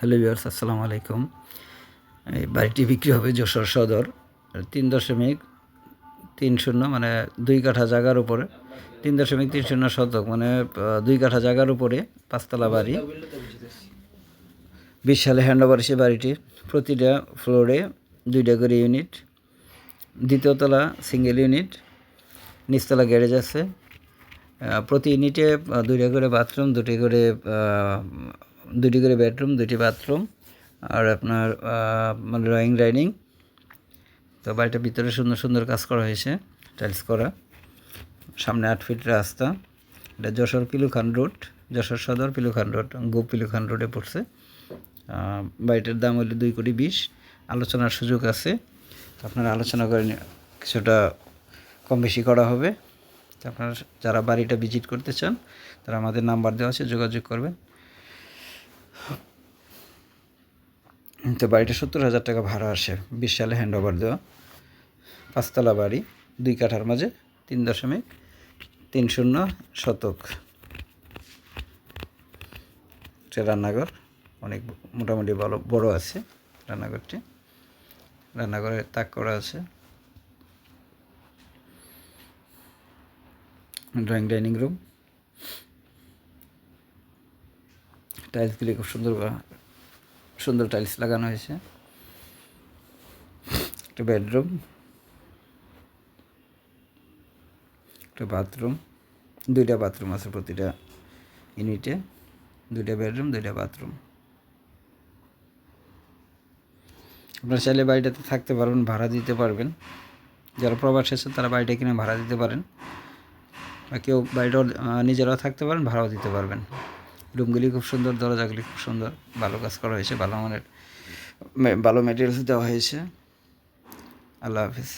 Hello viewers, আসসালামু আলাইকুম। এই বাড়িটি বিক্রি হবে যশোর সদর, তিন দশমিক তিন শূন্য মানে দুই কাঠা জায়গার উপরে, তিন দশমিক তিন শূন্য শতক মানে দুই কাঠা জায়গার উপরে পাঁচতলা বাড়ি। বিশ সালে হ্যান্ড ওভার সে বাড়িটি প্রতিটা ফ্লোরে দুইটা করে ইউনিট দ্বিতীয়তলা সিঙ্গেল ইউনিট নিচতলা গ্যারেজ আছে। প্রতি ইউনিটে দুইটা করে বাথরুম দুটি করে দুটি করে বেডরুম, দুটি বাথরুম আর আপনার মানে ড্রয়িং ডাইনিং। তো বাড়িটার ভিতরে সুন্দর সুন্দর কাজ করা হয়েছে টাইলস করা। সামনে আট ফিট রাস্তা। এটা যশোর পিলুখান রোড, যশোর সদর পিলুখান রোড, গোপ পিলুখান রোডে পড়ছে। বাড়িটার দাম হলো দুই কোটি বিশ। আলোচনার সুযোগ আছে। তো আপনারা আলোচনা করে কিছুটা কম বেশি করা হবে। আপনারা যারা বাড়িটা ভিজিট করতে চান, তারা আমাদের নাম্বার দেওয়া আছে, যোগাযোগ করবেন। তো বাড়িটা সত্তর হাজার টাকা ভাড়া আসে। বিশ সালে হ্যান্ড ওভার দেওয়া। পাঁচতলা বাড়ি, দুই কাঠার মাঝে, তিন দশমিক তিন শূন্য শতক। রান্নাঘর। অনেক মোটামুটি ভালো, বড় আছে রান্নাঘরটি। রান্নাঘরে তাক করা আছে। ড্রয়িং ডাইনিং রুম টাইলসগুলি খুব সুন্দর সুন্দর টাইলস লাগানো হয়েছে। একটা বেডরুম একটা বাথরুম দুইটা বাথরুম আছে প্রতিটা ইউনিটে দুইটা বেডরুম দুইটা বাথরুম আপনারা চাইলে বাড়িটাতে থাকতে পারবেন, ভাড়া দিতে পারবেন। যারা প্রবাসী আছে, তারা বাড়িটা কিনে ভাড়া দিতে পারেন। বা কেউ বাড়িটাও নিজেরাও থাকতে পারেন, ভাড়াও দিতে পারবেন। রুমগুলি খুব সুন্দর দরজাগুলি খুব সুন্দর। ভালো কাজ করা হয়েছে, ভালো মানের ভালো মেটেরিয়ালস দেওয়া হয়েছে। আল্লাহ হাফিজ।